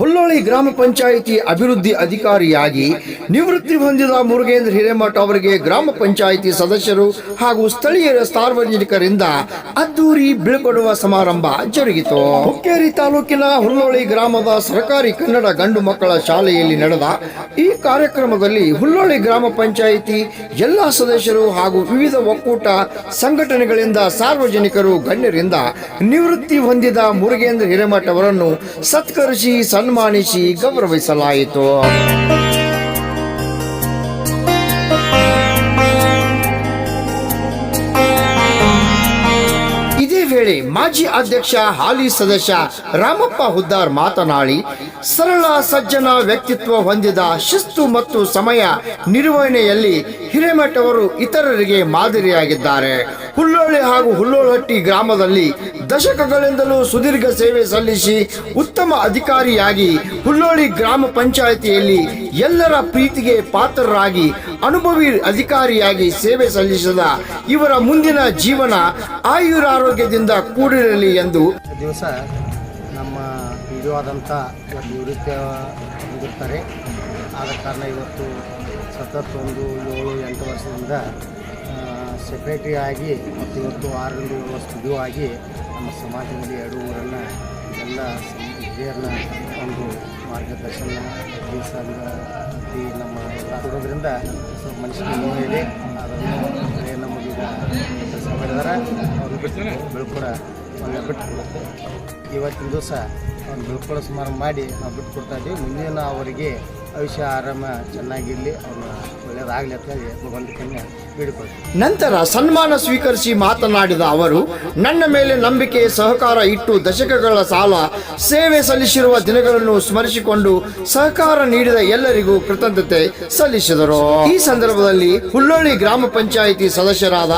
ಹುಲ್ಲೋಳಿ ಗ್ರಾಮ ಪಂಚಾಯಿತಿ ಅಭಿವೃದ್ಧಿ ಅಧಿಕಾರಿಯಾಗಿ ನಿವೃತ್ತಿ ಹೊಂದಿದ ಮುರುಗೇಂದ್ರ ಹಿರೇಮಠ ಅವರಿಗೆ ಗ್ರಾಮ ಪಂಚಾಯಿತಿ ಸದಸ್ಯರು ಹಾಗೂ ಸ್ಥಳೀಯರ ಸಾರ್ವಜನಿಕರಿಂದ ಅದ್ದೂರಿ ಬೀಳ್ಕೊಡುವ ಸಮಾರಂಭ ಜರುಗಿತು. ಹುಕ್ಕೇರಿ ತಾಲೂಕಿನ ಹುಲ್ಲೋಳಿ ಗ್ರಾಮದ ಸರ್ಕಾರಿ ಕನ್ನಡ ಗಂಡು ಮಕ್ಕಳ ಶಾಲೆಯಲ್ಲಿ ನಡೆದ ಈ ಕಾರ್ಯಕ್ರಮದಲ್ಲಿ ಹುಲ್ಲೋಳಿ ಗ್ರಾಮ ಪಂಚಾಯಿತಿ ಎಲ್ಲಾ ಸದಸ್ಯರು ಹಾಗೂ ವಿವಿಧ ಒಕ್ಕೂಟ ಸಂಘಟನೆಗಳಿಂದ ಸಾರ್ವಜನಿಕರು ಗಣ್ಯರಿಂದ ನಿವೃತ್ತಿ ಹೊಂದಿದ ಮುರುಗೇಂದ್ರ ಹಿರೇಮಠ ಅವರನ್ನು ಸತ್ಕರಿಸಿ ಸನ್ಮಾನಿಸಿ ಗೌರವಿಸಲಾಯಿತು. ಇದೇ ವೇಳೆ ಮಾಜಿ ಅಧ್ಯಕ್ಷ ಹಾಲಿ ಸದಸ್ಯ ರಾಮಪ್ಪ ಹುದ್ದಾರ್ ಮಾತನಾಡಿ ಸರಳ ಸಜ್ಜನ ವ್ಯಕ್ತಿತ್ವ ಹೊಂದಿದ ಶಿಸ್ತು ಮತ್ತು ಸಮಯ ನಿರ್ವಹಣೆಯಲ್ಲಿ ಹಿರೇಮಠ ಅವರು ಇತರರಿಗೆ ಮಾದರಿಯಾಗಿದ್ದಾರೆ. ಹುಲ್ಲೋಳಿ ಹಾಗೂ ಹುಲ್ಲೋಳಹಟ್ಟಿ ಗ್ರಾಮದಲ್ಲಿ ದಶಕಗಳಿಂದಲೂ ಸುದೀರ್ಘ ಸೇವೆ ಸಲ್ಲಿಸಿ ಉತ್ತಮ ಅಧಿಕಾರಿಯಾಗಿ ಹುಲ್ಲೋಳಿ ಗ್ರಾಮ ಪಂಚಾಯಿತಿಯಲ್ಲಿ ಎಲ್ಲರ ಪ್ರೀತಿಗೆ ಪಾತ್ರರಾಗಿ ಅನುಭವಿ ಅಧಿಕಾರಿಯಾಗಿ ಸೇವೆ ಸಲ್ಲಿಸಿದ ಇವರ ಮುಂದಿನ ಜೀವನ ಆಯುರಾರೋಗ್ಯದಿಂದ ಕೂಡಿರಲಿ ಎಂದು ದಿವಸ ನಮ್ಮ ಆದಂಥ ಇವತ್ತು ನಿವೃತ್ತಿ ಹೊಂದಿರ್ತಾರೆ. ಆದ ಕಾರಣ ಇವತ್ತು ಸತತ ಒಂದು ಏಳು, ಎಂಟು ವರ್ಷದಿಂದ ಸೆಕ್ರೆಟರಿ ಆಗಿ ಮತ್ತು ಇವತ್ತು ಆರರಿಂದ ಏಳು ವರ್ಷ ಇದೂ ಆಗಿ ನಮ್ಮ ಸಮಾಜದಲ್ಲಿ ಎರಡು ಊರನ್ನು, ಎಲ್ಲ ಹಿರಿಯರನ್ನ ಒಂದು ಮಾರ್ಗದರ್ಶನ ಸಂಘ ಅತಿ ನಮ್ಮ ಎಲ್ಲ ಕೊಡೋದ್ರಿಂದ ಸ್ವಲ್ಪ ಮನುಷ್ಯನಿಗೆ ನೋವು ಇದೆ. ಅದನ್ನು ನಮಗೀಗ ಕೆಲಸ ಮಾಡಿದಾರೆ. ಅವರು ಬಿಟ್ಟು ಬೆಳ್ಕೊಡ ಅವ್ರನ್ನ ಬಿಟ್ಟು ಕೊಡುತ್ತೆ ಇವತ್ತಿನ ದಿವಸ ಒಂದು ಸುಮಾರು ಸಮಾರಂಭ ಮಾಡಿ ನಾವು ಬಿಟ್ಟು ಕೊಡ್ತಾ ಇದ್ದೀವಿ ಮುಂದಿನ ಅವರಿಗೆ ಆಯುಷ್ಯ ಆರಾಮ ಚೆನ್ನಾಗಿರಲಿ ಒಳ್ಳೆಯದಾಗಲಿ ಅಂತ ಹೇಳಿ ನಂತರ ಸನ್ಮಾನ ಸ್ವೀಕರಿಸಿ ಮಾತನಾಡಿದ ಅವರು, ನನ್ನ ಮೇಲೆ ನಂಬಿಕೆ, ಸಹಕಾರ ಇಟ್ಟು ದಶಕಗಳ ಸಾಲ, ಸೇವೆ ಸಲ್ಲಿಸಿರುವ ದಿನಗಳನ್ನು ಸ್ಮರಿಸಿಕೊಂಡು ಸಹಕಾರ ನೀಡಿದ ಎಲ್ಲರಿಗೂ ಕೃತಜ್ಞತೆ ಸಲ್ಲಿಸಿದರು. ಈ ಸಂದರ್ಭದಲ್ಲಿ ಹುಲ್ಲೋಳಿ ಗ್ರಾಮ ಪಂಚಾಯಿತಿ ಸದಸ್ಯರಾದ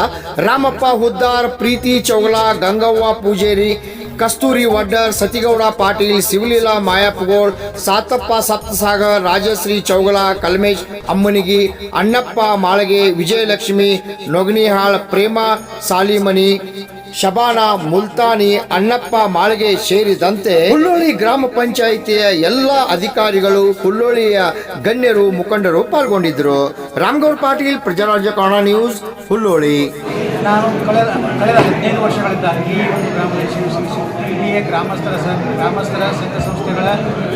ರಾಮಪ್ಪ ಹುದ್ದಾರ್, ಪ್ರೀತಿ ಚೌಗಲ, ಗಂಗವ್ವ ಪೂಜೇರಿ ಕಸ್ತೂರಿ ವಡ್ಡರ್ ಸತಿಗೌಡ ಪಾಟೀಲ್, ಶಿವಲೀಲಾ ಮಾಯಪ್ಪಗೋಳ್, ಸಾತಪ್ಪ ಸಪ್ತಸಾಗರ್, ರಾಜಶ್ರೀ ಚೌಗಳ ಕಲ್ಮೇಶ್ ಅಮ್ಮನಿಗಿ, ಅಣ್ಣಪ್ಪ ಮಾಳಗೆ, ವಿಜಯಲಕ್ಷ್ಮಿ, ನೊಗ್ನಿಹಾಳ್ ಪ್ರೇಮ, ಸಾಲಿಮನಿ, ಶಬಾನ ಮುಲ್ತಾನಿ, ಅಣ್ಣಪ್ಪ ಮಾಳಿಗೆ ಸೇರಿದಂತೆ ಹುಲ್ಲೋಳಿ ಗ್ರಾಮ ಪಂಚಾಯಿತಿಯ ಎಲ್ಲ ಅಧಿಕಾರಿಗಳು ಹುಲ್ಲೋಳಿಯ ಗಣ್ಯರು, ಮುಖಂಡರು ಪಾಲ್ಗೊಂಡಿದ್ದರು. ರಾಮ್ಗೌಡ್ ಪಾಟೀಲ್, ಪ್ರಜಾರಾಜ್ಯ ಕನ್ನಡ ನ್ಯೂಸ್ ಹುಲ್ಲೋಳಿ ನಾನು ಕಳೆದ ಹದಿನೈದು ವರ್ಷಗಳಿಂದ ಈ ಗ್ರಾಮದಲ್ಲಿ ಗ್ರಾಮಸ್ಥರ ಸಂಘ ಗ್ರಾಮಸ್ಥರ ಸಂಘ ಸಂಸ್ಥೆಗಳ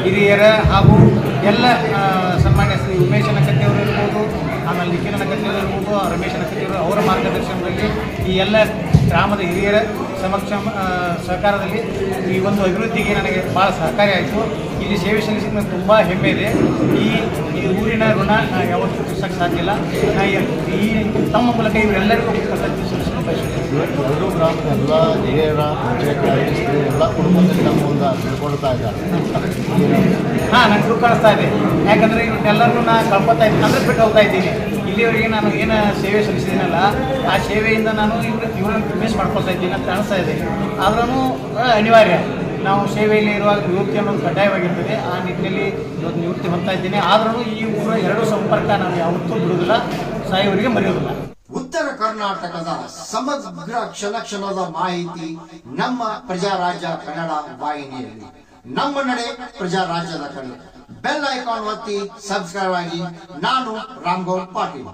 ಹಿರಿಯರ ಹಾಗೂ ಎಲ್ಲ ಸನ್ಮಾನ್ಯ ಶ್ರೀ ಉಮೇಶ್ ನಕತ್ತಿಯವರು ಇರ್ಬೋದು, ಆಮೇಲೆ ನಿಖಿಲ್ ನಕತ್ತಿಯವರು ಇರ್ಬೋದು ರಮೇಶ್ ನಕತ್ತಿಯವರು ಅವರ ಮಾರ್ಗದರ್ಶನದಲ್ಲಿ ಈ ಎಲ್ಲ ಗ್ರಾಮದ ಹಿರಿಯರ ಸಮಕ್ಷ ಸಹಕಾರದಲ್ಲಿ ಈ ಒಂದು ಅಭಿವೃದ್ಧಿಗೆ ನನಗೆ ಭಾಳ ಸಹಕಾರಿಯಾಯಿತು ಇಲ್ಲಿ ಸೇವೆ ಸಲ್ಲಿಸಿದ ನನಗೆ ತುಂಬ ಹೆಮ್ಮೆ ಇದೆ. ಈ ಈ ಊರಿನ ಋಣ ಯಾವತ್ತೂ ತಿಳಿಸೋಕ್ಕೆ ಸಾಧ್ಯ ಇಲ್ಲ. ಈ- ತಮ್ಮ ಮೂಲಕ ಇವರೆಲ್ಲರಿಗೂ ಕೃತಜ್ಞತೆ ಸಲ್ಲಿಸಲು ಎರಡು ಗ್ರಾಮದ ಎಲ್ಲ ಹಿರಿಯರ ಎಲ್ಲ ಕುಟುಂಬದಲ್ಲಿ ನಮ್ಮ ಒಂದು ತಿಳ್ಕೊಳ್ತಾ ಇದ್ದಾರೆ. ಹಾಂ ದುಃಖ ಅನಿಸ್ತಾ ಇದೆ. ಯಾಕಂದರೆ ಇವನ್ನೆಲ್ಲರನ್ನೂ ನಾನು ಕಳ್ಕೊತಾ ಇದ್ದೀನಿ ಅಂದ್ರೆ ಬಿಟ್ಟು ಹೋಗ್ತಾ ಇದ್ದೀನಿ. ಇಲ್ಲಿವರೆಗೆ ನಾನು ಏನು ಸೇವೆ ಸಲ್ಲಿಸಿದ್ದೀನಲ್ಲ, ಆ ಸೇವೆಯಿಂದ ನಾನು ಇವ್ರ ಇವ್ರನ್ನ ಮಿಸ್ ಮಾಡ್ಕೊಳ್ತಾ ಇದ್ದೀನಿ ಅಂತ ಅನಿಸ್ತಾ ಇದೆ. ಆದ್ರೂ ಅನಿವಾರ್ಯ. ನಾವು ಸೇವೆಯಲ್ಲಿ ಇರುವಾಗ ನಿವೃತ್ತಿ ಅನ್ನೋದು ಕಡ್ಡಾಯವಾಗಿರ್ತದೆ. ಆ ನಿಟ್ಟಿನಲ್ಲಿ ಇವತ್ತು ನಿವೃತ್ತಿ ಹೊಂದ್ತಾ ಇದ್ದೀನಿ. ಆದ್ರೂ ಈ ಊರ ಎರಡು ಸಂಪರ್ಕ ನಾನು ಯಾವತ್ತೂ ಬಿಡುವುದಿಲ್ಲ. ಸಾಯುವರಿಗೆ ಮರೆಯೋದಿಲ್ಲ ಉತ್ತರ ಕರ್ನಾಟಕದ ಸಮಗ್ರ ಕ್ಷಣ ಕ್ಷಣದ ಮಾಹಿತಿ ನಮ್ಮ ಪ್ರಜಾರಾಜ್ಯ ಕನ್ನಡ ವಾಹಿನಿಯಲ್ಲಿ. ನಮ್ಮ ನಡೆ ಪ್ರಜಾರಾಜ್ಯದ ಕಡೆ. ಬೆಲ್ ಐಕಾನ್ ಒತ್ತಿ ಸಬ್ಸ್ಕ್ರೈಬ್ ಆಗಿ ನಾನು ರಾಮ್ಗೌಡ್ ಪಾಟೀಲ್